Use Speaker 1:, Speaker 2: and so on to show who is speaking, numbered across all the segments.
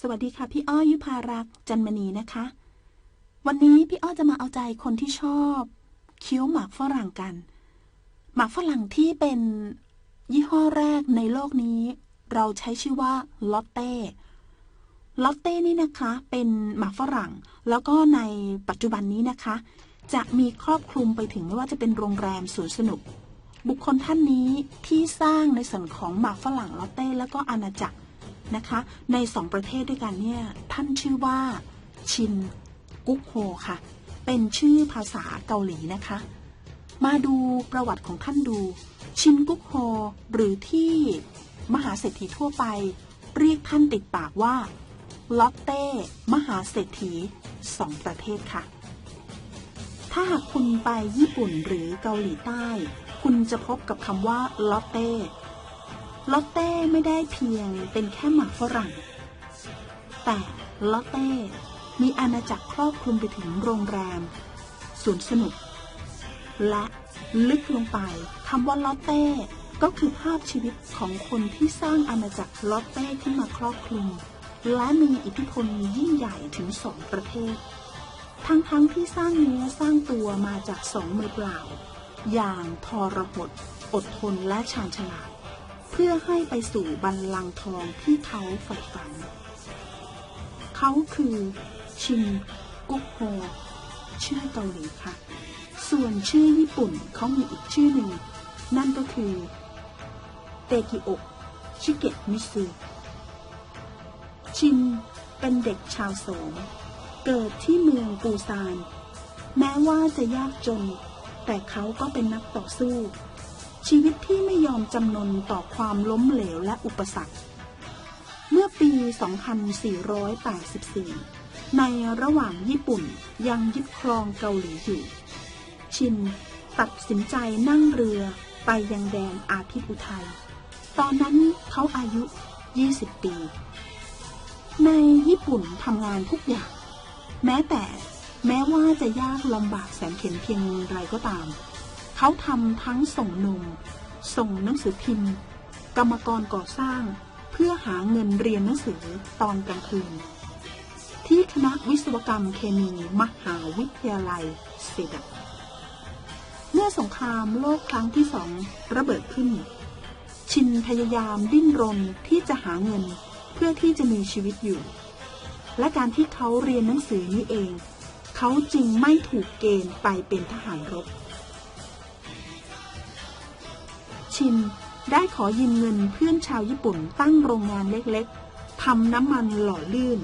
Speaker 1: สวัสดีค่ะ พี่อ้อยยุพารักษ์จันมณีนะคะ วันนี้พี่อ้อจะมาเอาใจคนที่ชอบเคี้ยวหมากฝรั่งกัน หมากฝรั่งที่เป็นยี่ห้อแรกในโลกนี้ เราใช้ชื่อว่าลอตเต้ ลอตเต้นี่นะคะ เป็นหมากฝรั่ง แล้วก็ในปัจจุบันนี้นะคะ จะมีครอบคลุมไปถึงไม่ว่าจะเป็นโรงแรมสวนสนุก บุคคลท่านนี้ที่สร้างในส่วนของหมากฝรั่งลอตเต้แล้วก็อาณาจักรนะคะ ในสองประเทศด้วยกันเนี่ย ท่านชื่อว่าชินกุ๊กโฮค่ะ เป็นชื่อภาษาเกาหลีนะคะ มาดูประวัติของท่านดู ชินกุ๊กโฮหรือที่มหาเศรษฐีทั่วไป เรียกท่านติดปากว่า ลอตเต้ มหาเศรษฐีสองประเทศค่ะ ถ้าหากคุณไปญี่ปุ่นหรือเกาหลีใต้ คุณจะพบกับคำว่าลอตเต้ลอตเต้ไม่ได้เพียงเป็นแค่หมากฝรั่ง แต่ลอตเต้มีอาณาจักรครอบคลุมไปถึงโรงแรมสวนสนุก และลึกลงไปคำว่าลอตเต้ก็คือภาพชีวิตของคนที่สร้างอาณาจักรลอตเต้ขึ้นมาครอบคลุม และมีอิทธิพลยิ่งใหญ่ถึงสองประเทศ ทั้งๆทที่สร้างเนื้อสร้างตัวมาจากสองมือเปล่า อย่างทรหดอดทนและชาญฉลาด เพื่อให้ไปสู่บัลลังก์ทองที่เขาใฝ่ฝัน เขาคือชินกุกโฮชื่อเกาหลีค่ะ ส่วนชื่อญี่ปุ่นเขามีอีกชื่อหนึ่ง นั่นก็คือเตกิโอะชิเกะมิซึ ชินเป็นเด็กชาวโสม เกิดที่เมืองปูซาน แม้ว่าจะยากจน แต่เขาก็เป็นนักต่อสู้ ชีวิตที่ไม่ยอมจำนนต่อความล้มเหลวและอุปสรรค เมื่อปี 2484 ในระหว่างญี่ปุ่นยังยึดครองเกาหลีอยู่ ชินตัดสินใจนั่งเรือไปยังแดนอาทิตย์อุทัย ตอนนั้นเขาอายุ 20 ปี ในญี่ปุ่นทำงานทุกอย่าง แม้แต่แม้ว่าจะยากลำบากแสนเข็ญเพียงไรก็ตาม เขาทำทั้งส่งนม ส่งหนังสือพิมพ์ กรรมกรก่อสร้าง เพื่อหาเงินเรียนหนังสือตอนกลางคืน ที่คณะวิศวกรรมเคมีมหาวิทยาลัยเซดักเมื่อสงครามโลกครั้งที่สองระเบิดขึ้น ชินพยายามดิ้นรนที่จะหาเงิน เพื่อที่จะมีชีวิตอยู่ และการที่เขาเรียนหนังสือนี้เอง เขาจึงไม่ถูกเกณฑ์ไปเป็นทหารรบ ชินได้ขอยืมเงินเพื่อนชาวญี่ปุ่นตั้งโรงงานเล็กๆทำน้ำมันหล่อลื่น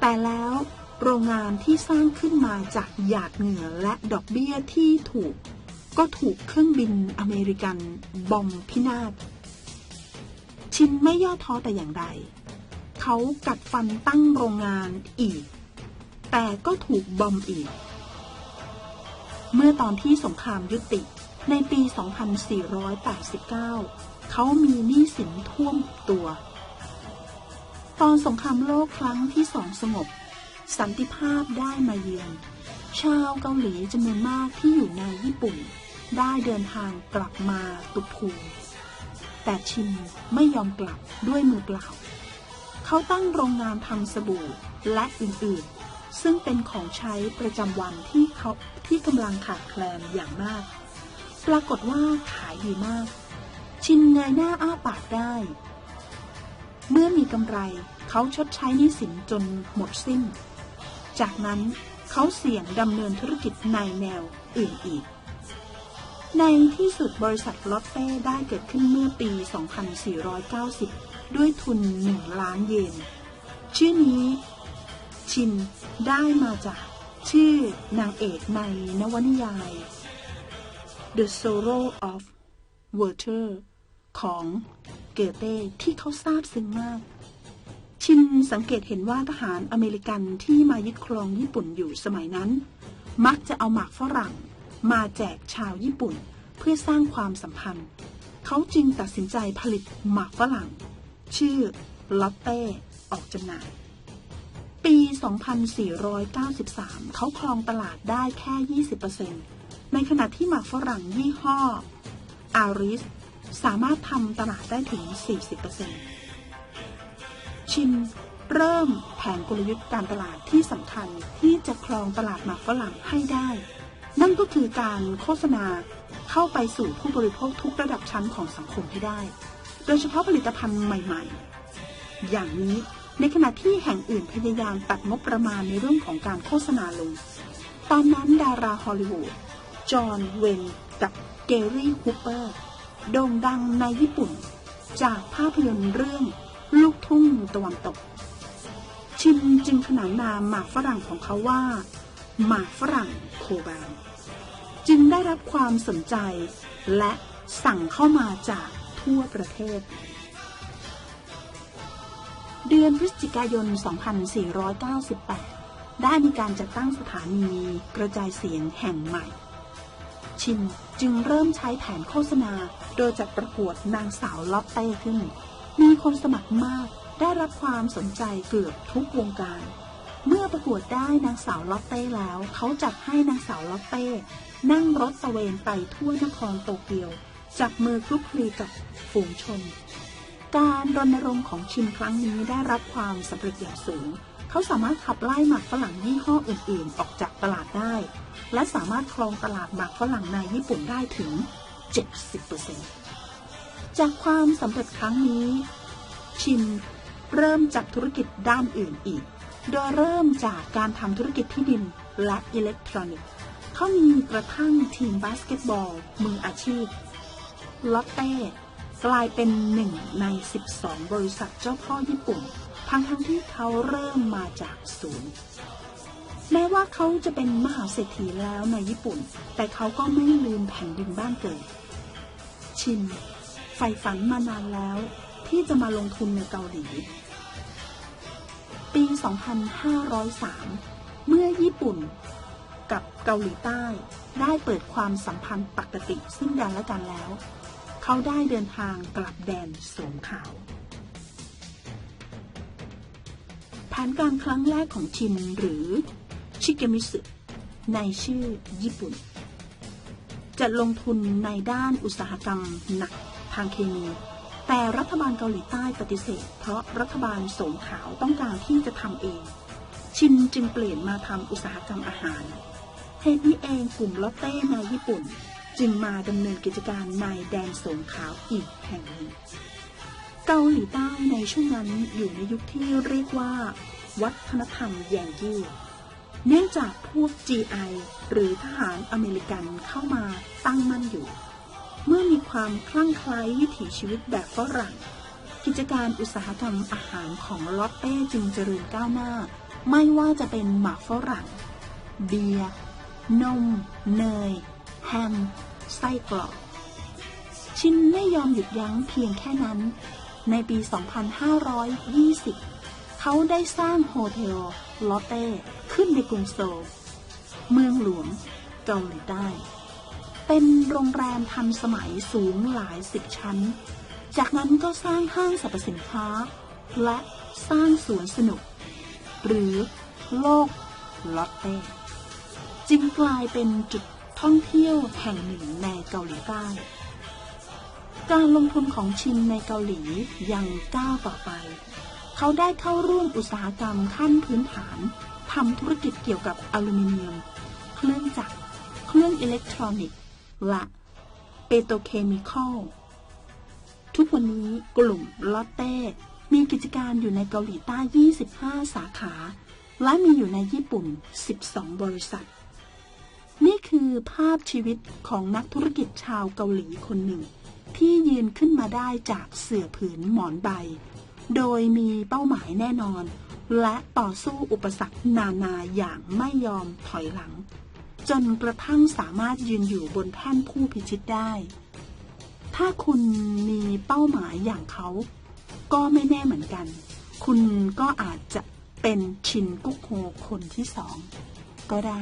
Speaker 1: แต่แล้วโรงงานที่สร้างขึ้นมาจากหยาดเหงื่อและดอกเบี้ยที่ถูก ก็ถูกเครื่องบินอเมริกันบอมพินาศชินไม่ย่อท้อแต่อย่างใด เขากัดฟันตั้งโรงงานอีก แต่ก็ถูกบอมอีก เมื่อตอนที่สงครามยุติในปี 2489 เขามีหนี้สินท่วมตัว ตอนสงครามโลกครั้งที่สองสงบ สันติภาพได้มาเยือน ชาวเกาหลีจำนวนมากที่อยู่ในญี่ปุ่น ได้เดินทางกลับมาตุภูมิแต่ชินไม่ยอมกลับด้วยมือเปล่า เขาตั้งโรงงานทำสบู่และอื่นๆ ซึ่งเป็นของใช้ประจำวันที่เขาที่กำลังขาดแคลนอย่างมาก ปรากฏว่าขายดีมาก ชินเงยหน้าอ้าปากได้ เมื่อมีกำไรเขาชดใช้หนี้สินจนหมดสิ้น จากนั้นเขาเสี่ยงดำเนินธุรกิจในแนวอื่นอีก ในที่สุดบริษัทลอตเต้ได้เกิดขึ้นเมื่อปี 2490 ด้วยทุน1ล้านเยน ชื่อนี้ชินได้มาจากชื่อนางเอกในนวนิยาย The Sorrow of Werther ของเกเต้ที่เขาทราบซึ้งมาก ชินสังเกตเห็นว่าทหารอเมริกันที่มายึดครองญี่ปุ่นอยู่สมัยนั้น มักจะเอาหมากฝรั่งมาแจกชาวญี่ปุ่นเพื่อสร้างความสัมพันธ์ เขาจึงตัดสินใจผลิตหมากฝรั่ง ชื่อลอตเต้ออกจำหน่าย ปี 2493 เขาครองตลาดได้แค่ 20%ในขณะที่หมากฝรั่งยี่ห้ออาริสสามารถทำตลาดได้ถึง 40%ชินเริ่มแผนกลยุทธ์การตลาดที่สำคัญที่จะครองตลาดหมากฝรั่งให้ได้ นั่นก็คือการโฆษณาเข้าไปสู่ผู้บริโภคทุกระดับชั้นของสังคมให้ได้ โดยเฉพาะผลิตภัณฑ์ใหม่ๆ อย่างนี้ในขณะที่แห่งอื่นพยายามตัดงบประมาณในเรื่องของการโฆษณาลง ตอนนั้นดาราฮอลลีวูด จอห์น เวนกับเกรี่ฮูเปอร์ โด่งดังในญี่ปุ่น จากภาพยนตร์เรื่อง ลูกทุ่งตะวันตก ชินจึงขนานนามหมากฝรั่งของเขาว่า หมากฝรั่งโคบาน จึงได้รับความสนใจและสั่งเข้ามาจาก ทั่วประเทศ เดือนพฤศจิกายน 2498 ได้มีการจัดตั้งสถานีกระจายเสียงแห่งใหม่ ชินจึงเริ่มใช้แผนโฆษณาโดยจัดประกวดนางสาวลอตเต้ขึ้น มีคนสมัครมากได้รับความสนใจเกือบทุกวงการ เมื่อประกวดได้นางสาวลอตเต้แล้ว เขาจัดให้นางสาวลอตเต้ นั่งรถตะเวนไปทั่วนครโตเกียว จับมือคลุกคลีกับฝูงชน การรณรงค์ของชินครั้งนี้ได้รับความสำเร็จอย่างสูง เขาสามารถขับไล่หมากฝรั่งยี่ห้ออื่น ๆ ออกจากตลาดได้ และสามารถครองตลาดหมากฝรั่งในญี่ปุ่นได้ถึง 70%จากความสำเร็จครั้งนี้ ชินเริ่มจากธุรกิจด้านอื่นอีก โดยเริ่มจากการทำธุรกิจที่ดินและอิเล็กทรอนิกส์ เขามีกระทั่งทีมบาสเกตบอลมืออาชีพ ลอตเต้กลายเป็นหนึ่งใน 12 บริษัทเจ้าพ่อญี่ปุ่น ทั้งทั้งที่เขาเริ่มมาจากศูนย์ แม้ว่าเขาจะเป็นมหาเศรษฐีแล้วในญี่ปุ่น แต่เขาก็ไม่ลืมแผ่นดินบ้านเกิด ชินใฝ่ฝันมานานแล้ว ที่จะมาลงทุนในเกาหลี ปี 2503 เมื่อญี่ปุ่นกับเกาหลีใต้ได้เปิดความสัมพันธ์ปกติซึ่งกันและกันแล้ว เขาได้เดินทางกลับแดนสวมขาวแผนการครั้งแรกของชินหรือชิเกมิสึในชื่อญี่ปุ่น จะลงทุนในด้านอุตสาหกรรมหนักทางเคมี แต่รัฐบาลเกาหลีใต้ปฏิเสธ เพราะรัฐบาลสวมขาวต้องการที่จะทำเอง ชินจึงเปลี่ยนมาทำอุตสาหกรรมอาหารเหตุนี้เองกลุ่มลอตเต้ในญี่ปุ่น จึงมาดำเนินกิจการในแดนสงขาวอีกแห่งหนึ่ง เกาหลีใต้ในช่วงนั้นอยู่ในยุคที่เรียกว่า วัฒนธรรมแยงยี่เนื่องจากพวก GI หรือทหารอเมริกันเข้ามาตั้งมั่นอยู่ เมื่อมีความคลั่งไคล้วิถีชีวิตแบบฝรั่ง กิจการอุตสาหกรรมอาหารของลอตเต้จึงเจริญก้าวหน้า ไม่ว่าจะเป็นหมากฝรั่ง เบียร์ นม เนย แฮม ไส้กรอก ชินไม่ยอมหยุดยั้งเพียงแค่นั้น ในปี 2520 เขาได้สร้างโฮเทลลอตเต้ขึ้นในกรุงโซล เมืองหลวงเกาหลีใต้ เป็นโรงแรมทันสมัยสูงหลายสิบชั้น จากนั้นก็สร้างห้างสรรพสินค้า และสร้างสวนสนุก หรือโลกลอตเต้จึงกลายเป็นจุด ท่องเที่ยวแห่งหนึ่งในเกาหลีใต้ การลงทุนของชินในเกาหลียังก้าวต่อไป เขาได้เข้าร่วมอุตสาหกรรมขั้นพื้นฐานทำธุรกิจเกี่ยวกับอลูมิเนียม เครื่องจักร เครื่องอิเล็กทรอนิกส์ และเปโตรเคมีคอล ทุกวันนี้กลุ่มลอตเต้ มีกิจการอยู่ในเกาหลีใต้ 25 สาขา และมีอยู่ในญี่ปุ่น 12 บริษัท นี่คือภาพชีวิตของนักธุรกิจชาวเกาหลีคนหนึ่ง ที่ยืนขึ้นมาได้จากเสื่อผืนหมอนใบ โดยมีเป้าหมายแน่นอน และต่อสู้อุปสรรคนานาอย่างไม่ยอมถอยหลัง จนกระทั่งสามารถยืนอยู่บนแท่นผู้พิชิตได้ ถ้าคุณมีเป้าหมายอย่างเขา ก็ไม่แน่เหมือนกัน คุณก็อาจจะเป็นชินกุกโฮคนที่สองก็ได้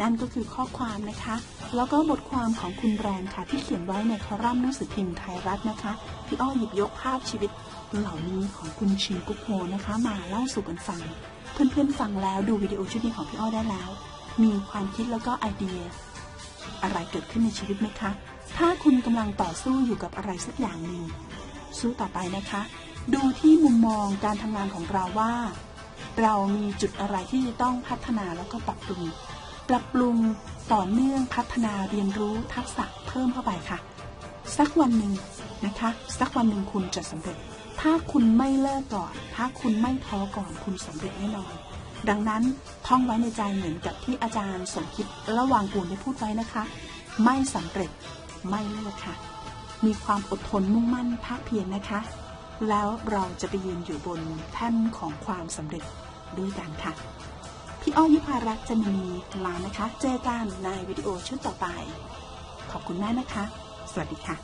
Speaker 1: นั่นก็คือข้อความนะคะ แล้วก็บทความของคุณแรนค่ะ ที่เขียนไว้ในคอลัมน์หนังสือพิมพ์ไทยรัฐนะคะ พี่อ้อหยิบยกภาพชีวิตเหล่านี้ของคุณชินกุ๊กโฮนะคะ มาเล่าสู่กันฟัง เพื่อนๆฟังแล้วดูวิดีโอชุดนี้ของพี่อ้อได้แล้ว มีความคิดแล้วก็ไอเดีย อะไรเกิดขึ้นในชีวิตไหมคะ ถ้าคุณกำลังต่อสู้อยู่กับอะไรสักอย่างหนึ่งสู้ต่อไปนะคะ ดูที่มุมมองการทำงานของเราว่า เรามีจุดอะไรที่จะต้องพัฒนาแล้วก็ปรับปรุง ปรับปรุงต่อเนื่องพัฒนาเรียนรู้ทักษะเพิ่มเข้าไปค่ะ สักวันหนึ่งนะคะ สักวันหนึ่งคุณจะสำเร็จ ถ้าคุณไม่เลิกก่อน ถ้าคุณไม่ท้อก่อนคุณสำเร็จแน่นอน ดังนั้นท่องไว้ในใจเหมือนกับที่อาจารย์สมคิดระหว่างกูลได้พูดไว้นะคะ ไม่สำเร็จไม่เลิกค่ะ มีความอดทนมุ่งมั่นภาคเพียรนะคะ แล้วเราจะไปยืนอยู่บนแท่นของความสำเร็จด้วยกันค่ะ พี่อ้อยยุพารักษ์จะมีลานะคะ เจอกันในวิดีโอชุดต่อไป ขอบคุณมากนะคะ สวัสดีค่ะ